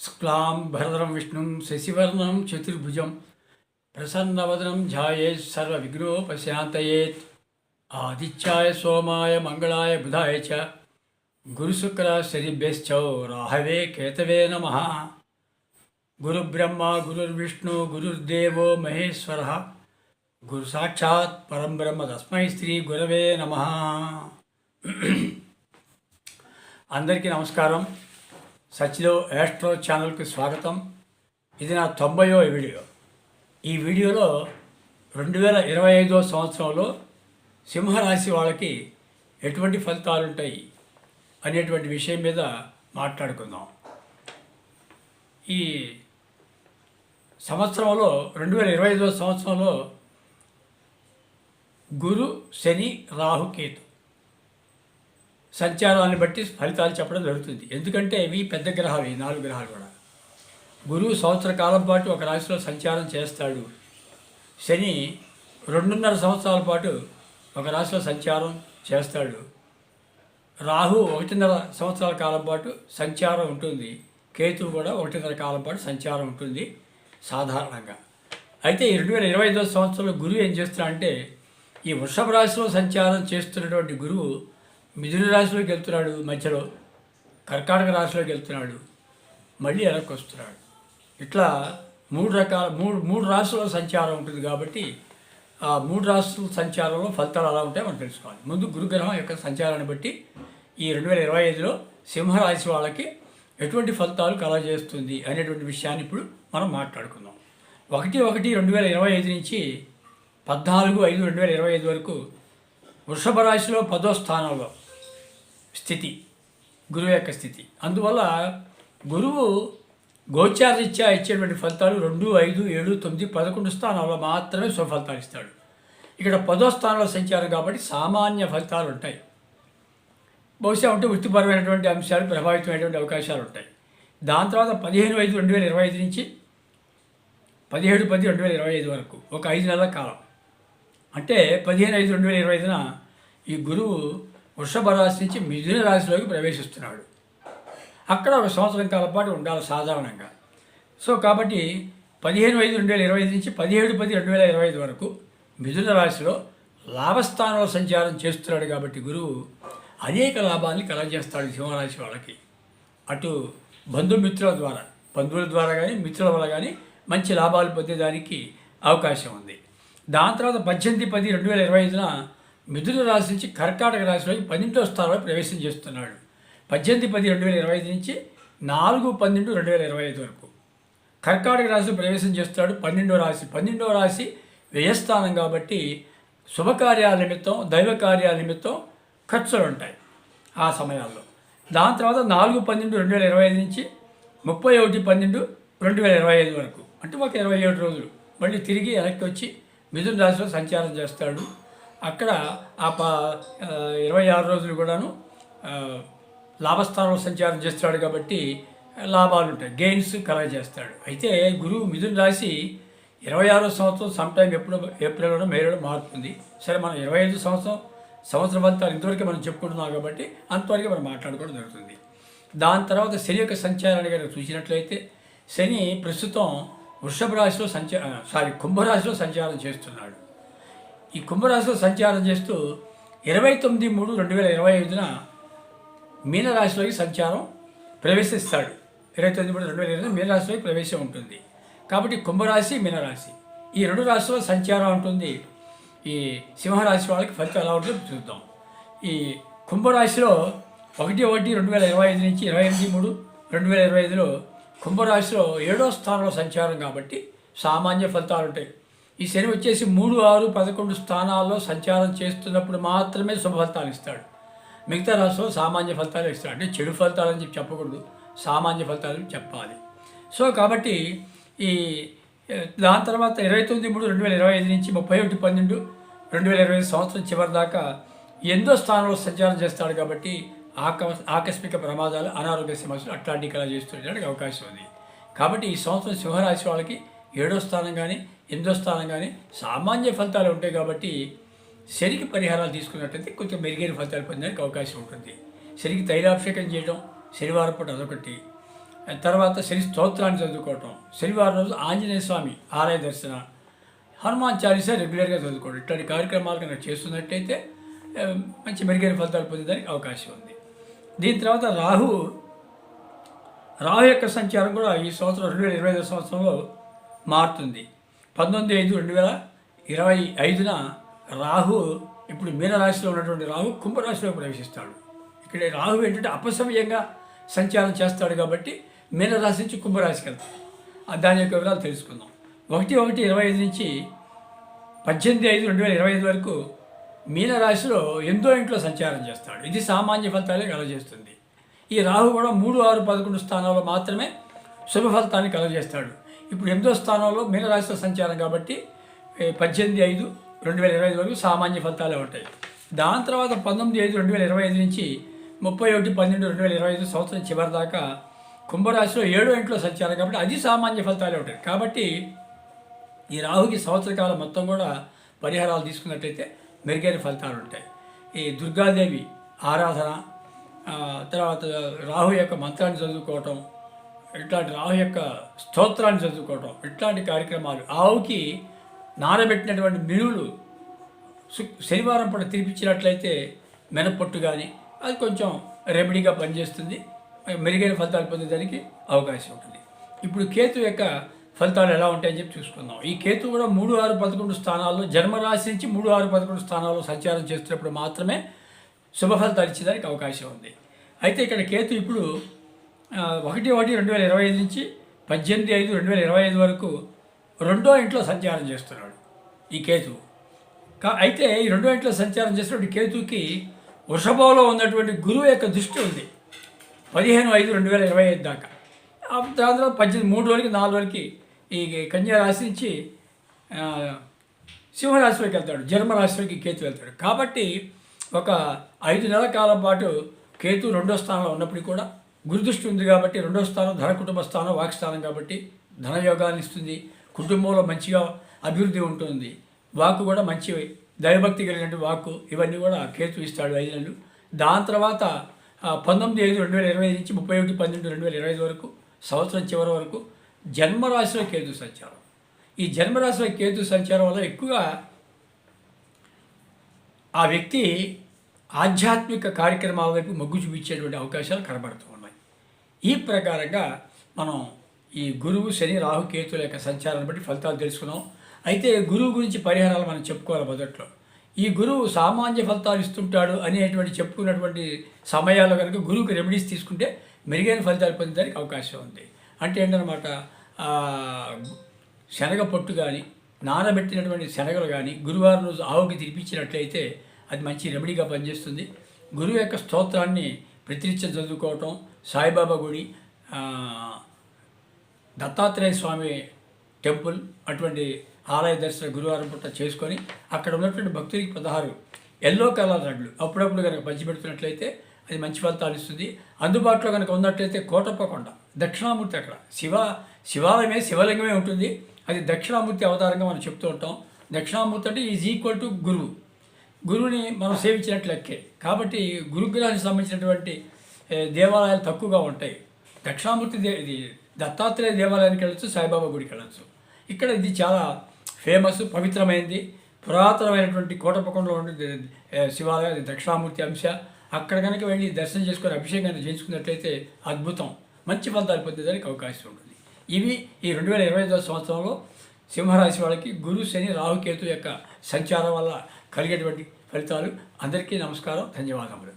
శుక్లాం భరదరం విష్ణుం శశివర్ణం చతుర్భుజం ప్రసన్నవదనం ధ్యాయే సర్వవిఘ్నోపశాంతయేత్ ఆదిత్యాయ సోమాయ మంగళాయ బుధాయ చ గురుశుక్ర శనిభ్యశ్చౌ రాహవే కేతవే నమ గురుబ్రహ్మ గురుర్విష్ణు గురుర్దేవో మహేశ్వర గురు సాక్షాత్ పరం బ్రహ్మ తస్మై శ్రీ గురవే నమ అందరికీ నమస్కారం సచిలో యాస్ట్రో ఛానల్కి స్వాగతం. ఇది నా తొంభయో వీడియో. ఈ వీడియోలో రెండు వేల ఇరవై ఐదో సంవత్సరంలో సింహరాశి వాళ్ళకి ఎటువంటి ఫలితాలు ఉంటాయి అనేటువంటి విషయం మీద మాట్లాడుకుందాం. ఈ సంవత్సరంలో రెండు వేల ఇరవై ఐదో సంవత్సరంలో గురు శని రాహుకేతు సంచారాన్ని బట్టి ఫలితాలు చెప్పడం జరుగుతుంది. ఎందుకంటే ఇవి పెద్ద గ్రహాలు ఈ నాలుగు గ్రహాలు కూడా. గురువు సంవత్సర కాలం పాటు ఒక రాశిలో సంచారం చేస్తాడు. శని రెండున్నర సంవత్సరాల పాటు ఒక రాశిలో సంచారం చేస్తాడు. రాహు ఒకటిన్నర సంవత్సరాల కాలం పాటు సంచారం ఉంటుంది. కేతువు కూడా ఒకటిన్నర కాలం పాటు సంచారం ఉంటుంది సాధారణంగా. అయితే ఈ రెండు వేల ఇరవై ఐదో సంవత్సరంలో గురువు ఏం చేస్తున్నాడంటే ఈ వృషభ రాశిలో సంచారం చేస్తున్నటువంటి గురువు మిథున రాశిలోకి వెళ్తున్నాడు మధ్యలో కర్కాటక రాశిలోకి వెళ్తున్నాడు మళ్ళీ వెనక్కి వస్తున్నాడు. ఇట్లా మూడు రకాల మూడు మూడు రాశుల సంచారం ఉంటుంది కాబట్టి ఆ మూడు రాష్ట్రాల సంచారంలో ఫలితాలు అలా ఉంటాయో మనం తెలుసుకోవాలి. ముందు గురుగ్రహం యొక్క సంచారాన్ని బట్టి ఈ రెండు వేల ఇరవై ఐదులో సింహరాశి వాళ్ళకి ఎటువంటి ఫలితాలు కలగజేస్తుంది అనేటువంటి విషయాన్ని ఇప్పుడు మనం మాట్లాడుకుందాం. ఒకటి ఒకటి రెండు వేల ఇరవై ఐదు నుంచి పద్నాలుగు ఐదు రెండు వేల ఇరవై ఐదు వరకు వృషభ రాశిలో పదో స్థానంలో స్థితి గురువు యొక్క స్థితి. అందువల్ల గురువు గోచారరీత్యా ఇచ్చేటువంటి ఫలితాలు రెండు ఐదు ఏడు తొమ్మిది పదకొండు స్థానాల్లో మాత్రమే సుఫలితాలు ఇస్తాడు. ఇక్కడ పదో స్థానంలో సంచారం కాబట్టి సామాన్య ఫలితాలు ఉంటాయి. బహుశా ఉంటే వృత్తిపరమైనటువంటి అంశాలు ప్రభావితమైనటువంటి అవకాశాలు ఉంటాయి. దాని తర్వాత పదిహేను ఐదు రెండు వేల ఇరవై ఐదు నుంచి పదిహేడు పది రెండు వేల ఇరవై ఐదు వరకు ఒక ఐదు నెలల కాలం. అంటే పదిహేను ఐదు రెండు వేల ఇరవై ఐదున ఈ గురువు వృషభ రాశి నుంచి మిథున రాశిలోకి ప్రవేశిస్తున్నాడు. అక్కడ ఒక సంవత్సరం కాలం పాటు ఉండాలి సాధారణంగా. సో కాబట్టి పదిహేను ఐదు రెండు వేల ఇరవై ఐదు నుంచి పదిహేడు పది రెండు వేల ఇరవై ఐదు వరకు మిథున రాశిలో లాభస్థానంలో సంచారం చేస్తున్నాడు కాబట్టి గురువు అనేక లాభాన్ని కలగజేస్తాడు సింహరాశి వాళ్ళకి. అటు బంధుమిత్రుల ద్వారా బంధువుల ద్వారా కానీ మిత్రుల వల్ల కానీ మంచి లాభాలు పొందేదానికి అవకాశం ఉంది. దాని తర్వాత పద్దెనిమిది పది రెండు వేల ఇరవై ఐదున మిథున రాశి నుంచి కర్కాటక రాశిలోకి పన్నెండో స్థానంలో ప్రవేశం చేస్తున్నాడు. పద్దెనిమిది పది రెండు వేల ఇరవై ఐదు నుంచి నాలుగు పన్నెండు రెండు వేల ఇరవై ఐదు వరకు. కర్కాటక రాశిలో ప్రవేశం చేస్తాడు పన్నెండో రాశి. పన్నెండో రాశి వ్యయస్థానం కాబట్టి శుభకార్యాల నిమిత్తం దైవ కార్యాల నిమిత్తం ఖర్చులు ఉంటాయి ఆ సమయాల్లో. దాని తర్వాత నాలుగు పన్నెండు రెండు వేల ఇరవై ఐదు నుంచి ముప్పై ఒకటి పన్నెండు రెండు వేల ఇరవై ఐదు వరకు. అంటే ఒక ఇరవై ఏడు రోజులు. మళ్ళీ తిరిగి వెనక్కి వచ్చి మిథున రాశిలో సంచారం చేస్తాడు. అక్కడ ఆ ప ఇరవై ఆరు రోజులు కూడాను లాభస్థానంలో సంచారం చేస్తాడు కాబట్టి లాభాలు ఉంటాయి గెయిన్స్ కలగజేస్తాడు అయితే గురువు మిథున రాశి ఇరవై ఆరో సంవత్సరం సమ్ టైం ఎప్పుడు ఏప్రిల్లో మేలో మారుతుంది. సరే మనం ఇరవై ఐదు సంవత్సరం సంవత్సరం అంతా ఇంతవరకు మనం చెప్పుకుంటున్నాం కాబట్టి అంతవరకు మనం మాట్లాడుకోవడం జరుగుతుంది. దాని తర్వాత శని యొక్క సంచారాన్ని కనుక చూసినట్లయితే శని ప్రస్తుతం వృషభ రాశిలో సంచార సారీ కుంభరాశిలో సంచారం చేస్తున్నాడు. ఈ కుంభరాశిలో సంచారం చేస్తూ ఇరవై తొమ్మిది మూడు రెండు వేల ఇరవై ఐదున మీనరాశిలోకి సంచారం ప్రవేశిస్తాడు. ఇరవై తొమ్మిది మూడు రెండు వేల ఇరవై మీనరాశిలోకి ప్రవేశం ఉంటుంది. కాబట్టి కుంభరాశి మీనరాశి. ఈ రెండు రాశిలో సంచారం ఉంటుంది ఈ సింహరాశి వాళ్ళకి ఫలితం ఎలా ఉంటుందో చూద్దాం. ఈ కుంభరాశిలో ఒకటి ఒకటి రెండు వేల ఇరవై ఐదు నుంచి ఇరవై ఎనిమిది మూడు రెండు వేల ఇరవై ఐదులో కుంభరాశిలో ఏడో స్థానంలో సంచారం కాబట్టి సామాన్య ఫలితాలు ఉంటాయి. ఈ శని వచ్చేసి మూడు ఆరు పదకొండు స్థానాల్లో సంచారం చేస్తున్నప్పుడు మాత్రమే శుభ ఫలితాలు ఇస్తాడు. మిగతా రాశిలో సామాన్య ఫలితాలు ఇస్తాడు. అంటే చెడు ఫలితాలు అని చెప్పి చెప్పకూడదు. సామాన్య ఫలితాలు చెప్పాలి. సో కాబట్టి ఈ దాని తర్వాత ఇరవై తొమ్మిది మూడు రెండు వేల ఇరవై ఐదు నుంచి ముప్పై ఒకటి పన్నెండు రెండు వేల ఇరవై ఐదు సంవత్సరం చివరి దాకా ఎందో స్థానంలో సంచారం చేస్తాడు కాబట్టి ఆక ఆకస్మిక ప్రమాదాలు అనారోగ్య సమస్యలు అట్లాంటి కళ చేస్తుండడానికి అవకాశం ఉంది. కాబట్టి ఈ సంవత్సరం సింహరాశి వాళ్ళకి ఏడో స్థానం కానీ ఇంద్రస్థానం స్థానం కానీ సామాన్య ఫలితాలు ఉంటాయి కాబట్టి శరికి పరిహారాలు తీసుకున్నట్టయితే కొంచెం మెరుగైన ఫలితాలు పొందడానికి అవకాశం ఉంటుంది. శరికి తైలాభిషేకం చేయడం శనివారం పూట అదొకటి. తర్వాత శని స్తోత్రాన్ని చదువుకోవటం. శనివారం రోజు ఆంజనేయ స్వామి ఆలయ దర్శన. హనుమాన్ చాలీస రెగ్యులర్గా చదువుకోవడం. ఇట్లాంటి కార్యక్రమాలు కనుక చేస్తున్నట్టయితే మంచి మెరుగైన ఫలితాలు పొందడానికి అవకాశం ఉంది. దీని తర్వాత రాహు. రాహు యొక్క సంచారం కూడా ఈ సంవత్సరం రెండు వేల ఇరవై ఐదు సంవత్సరంలో మారుతుంది. పంతొమ్మిది ఐదు రెండు వేల ఇరవై ఐదున రాహు ఇప్పుడు మీనరాశిలో ఉన్నటువంటి రాహు కుంభరాశిలో ప్రవేశిస్తాడు. ఇక్కడ రాహు ఏంటంటే అపసమయంగా సంచారం చేస్తాడు కాబట్టి మీనరాశి నుంచి కుంభరాశికి వెళ్తాడు. దాని యొక్క వివరాలు తెలుసుకుందాం. ఒకటి ఒకటి ఇరవై ఐదు నుంచి పద్దెనిమిది ఐదు రెండు వేల ఇరవై ఐదు వరకు మీనరాశిలో ఎంతో ఇంట్లో సంచారం చేస్తాడు. ఇది సామాన్య ఫలితాలే కలగజేస్తుంది. ఈ రాహు కూడా మూడు ఆరు పదకొండు స్థానాల్లో మాత్రమే శుభ ఫలితాన్ని కలగజేస్తాడు. ఇప్పుడు ఎనిమిదో స్థానంలో మీనరాశిలో సంచారం కాబట్టి పద్దెనిమిది ఐదు రెండు వేల ఇరవై ఐదు వరకు సామాన్య ఫలితాలే ఉంటాయి. దాని తర్వాత పంతొమ్మిది ఐదు రెండు వేల ఇరవై ఐదు నుంచి ముప్పై ఒకటి పన్నెండు రెండు వేల ఇరవై ఐదు సంవత్సరం చివరి దాకా కుంభరాశిలో ఏడో ఇంట్లో సంచారం కాబట్టి అది సామాన్య ఫలితాలే ఉంటాయి. కాబట్టి ఈ రాహుకి సంవత్సర కాలం మొత్తం కూడా పరిహారాలు తీసుకున్నట్టయితే మెరుగైన ఫలితాలు ఉంటాయి. ఈ దుర్గాదేవి ఆరాధన తర్వాత రాహు యొక్క మంత్రాన్ని చదువుకోవటం ఇట్లాంటి రాహు యొక్క స్తోత్రాన్ని చదువుకోవటం ఇట్లాంటి కార్యక్రమాలు ఆవుకి నానబెట్టినటువంటి మినువులు శనివారం పూట తినిపించినట్లయితే మెనపొట్టు కానీ అది కొంచెం రెమెడీగా పనిచేస్తుంది మెరుగైన ఫలితాలు పొందేదానికి అవకాశం ఉంటుంది. ఇప్పుడు కేతు యొక్క ఫలితాలు ఎలా ఉంటాయని చెప్పి చూసుకుందాం. ఈ కేతు కూడా మూడు ఆరు పదకొండు స్థానాల్లో జన్మరాశి నుంచి మూడు ఆరు పదకొండు స్థానాల్లో సంచారం చేస్తున్నప్పుడు మాత్రమే శుభ ఫలితాలు ఇచ్చేదానికి అవకాశం ఉంది. అయితే ఇక్కడ కేతు ఇప్పుడు ఒకటి ఒకటి రెండు వేల ఇరవై ఐదు నుంచి పద్దెనిమిది ఐదు రెండు వేల ఇరవై ఐదు వరకు రెండో ఇంట్లో సంచారం చేస్తున్నాడు ఈ కేతువు. కా అయితే ఈ రెండో ఇంట్లో సంచారం చేసినటువంటి కేతుకి వృషభంలో ఉన్నటువంటి గురువు యొక్క దృష్టి ఉంది. పదిహేను ఐదు రెండు వేల ఇరవై ఐదు దాకా. దాని తర్వాత పద్దెనిమిది మూడు వరకు నాలుగు వరకు ఈ కన్యా రాశి నుంచి సింహరాశిలోకి వెళ్తాడు జన్మరాశిలోకి కేతు వెళ్తాడు. కాబట్టి ఒక ఐదు నెలల కాలం పాటు కేతు రెండో స్థానంలో ఉన్నప్పటికీ కూడా గురుదృష్టి ఉంది కాబట్టి రెండో స్థానం ధన కుటుంబ స్థానం వాక్ స్థానం కాబట్టి ధనయోగాన్ని ఇస్తుంది. కుటుంబంలో మంచిగా అభివృద్ధి ఉంటుంది. వాక్కు కూడా మంచి దైవభక్తి కలిగినట్టు వాక్కు ఇవన్నీ కూడా కేతు ఇస్తాడు ఐదు నెలలు దాని తర్వాత పంతొమ్మిది ఐదు రెండు వేల ఇరవై నుంచి ముప్పై ఒకటి పన్నెండు రెండు వేల ఇరవై ఐదు వరకు సంవత్సరం చివరి వరకు జన్మరాశిలో కేతు సంచారం. ఈ జన్మరాశిలో కేతు సంచారం వల్ల ఎక్కువగా ఆ వ్యక్తి ఆధ్యాత్మిక కార్యక్రమాల వైపు మొగ్గు చూపించేటువంటి అవకాశాలు కనబడుతూ ఉన్నాయి. ఈ ప్రకారంగా మనం ఈ గురువు శని రాహు కేతుల యొక్క సంచారాన్ని బట్టి ఫలితాలు తెలుసుకున్నాం. అయితే గురువు గురించి పరిహారాలు మనం చెప్పుకోవాలి మొదట్లో. ఈ గురువు సామాన్య ఫలితాలు ఇస్తుంటాడు అనేటువంటి చెప్పుకున్నటువంటి సమయాల్లో కనుక గురువుకి రెమెడీస్ తీసుకుంటే మెరుగైన ఫలితాలు పొందడానికి అవకాశం ఉంది. అంటే ఏంటనమాట శనగ పొట్టు కానీ నానబెట్టినటువంటి శనగలు కానీ గురువారం రోజు ఆవుకి తినిపించినట్లయితే అది మంచి రెమెడీగా పనిచేస్తుంది. గురువు యొక్క స్తోత్రాన్ని ప్రతినిత్యం చదువుకోవటం సాయిబాబా గుడి దత్తాత్రేయ స్వామి టెంపుల్ అటువంటి ఆలయ దర్శన గురువారం పూట చేసుకొని అక్కడ ఉన్నటువంటి భక్తులకి పదహారు ఎల్లో కలర్ రడ్లు. అప్పుడప్పుడు కనుక పంచిపెడుతున్నట్లయితే అది మంచి ఫలితాలు ఇస్తుంది. అందుబాటులో కనుక ఉన్నట్లయితే కోటప్పకొండ దక్షిణామూర్తి అక్కడ. శివ శివాలయమే శివలింగమే ఉంటుంది. అది దక్షిణామూర్తి అవతారంగా మనం చెప్తూ ఉంటాం. దక్షిణామూర్తి అంటే ఈజ్ ఈక్వల్ టు గురువు. గురువుని మనం సేవించినట్లు లెక్కే. కాబట్టి గురుగ్రహానికి సంబంధించినటువంటి దేవాలయాలు తక్కువగా ఉంటాయి. దక్షిణామూర్తి దే ఇది దత్తాత్రేయ దేవాలయానికి వెళ్ళొచ్చు సాయిబాబా గుడికి వెళ్ళచ్చు. ఇక్కడ ఇది చాలా ఫేమస్ పవిత్రమైనది పురాతనమైనటువంటి కోటపకొండలో ఉండే శివాలయం దక్షిణామూర్తి అంశ. అక్కడ కనుక వెళ్ళి దర్శనం చేసుకొని అభిషేకాన్ని చేయించుకున్నట్లయితే అద్భుతం. మంచి ఫలితాలు పొందేదానికి అవకాశం ఉంటుంది. ఇవి ఈ రెండు వేల ఇరవై ఐదో సంవత్సరంలో సింహరాశి వాళ్ళకి గురు శని రాహుకేతు యొక్క సంచారం వల్ల కలిగేటువంటి ఫలితాలు. అందరికీ నమస్కారం ధన్యవాదములు.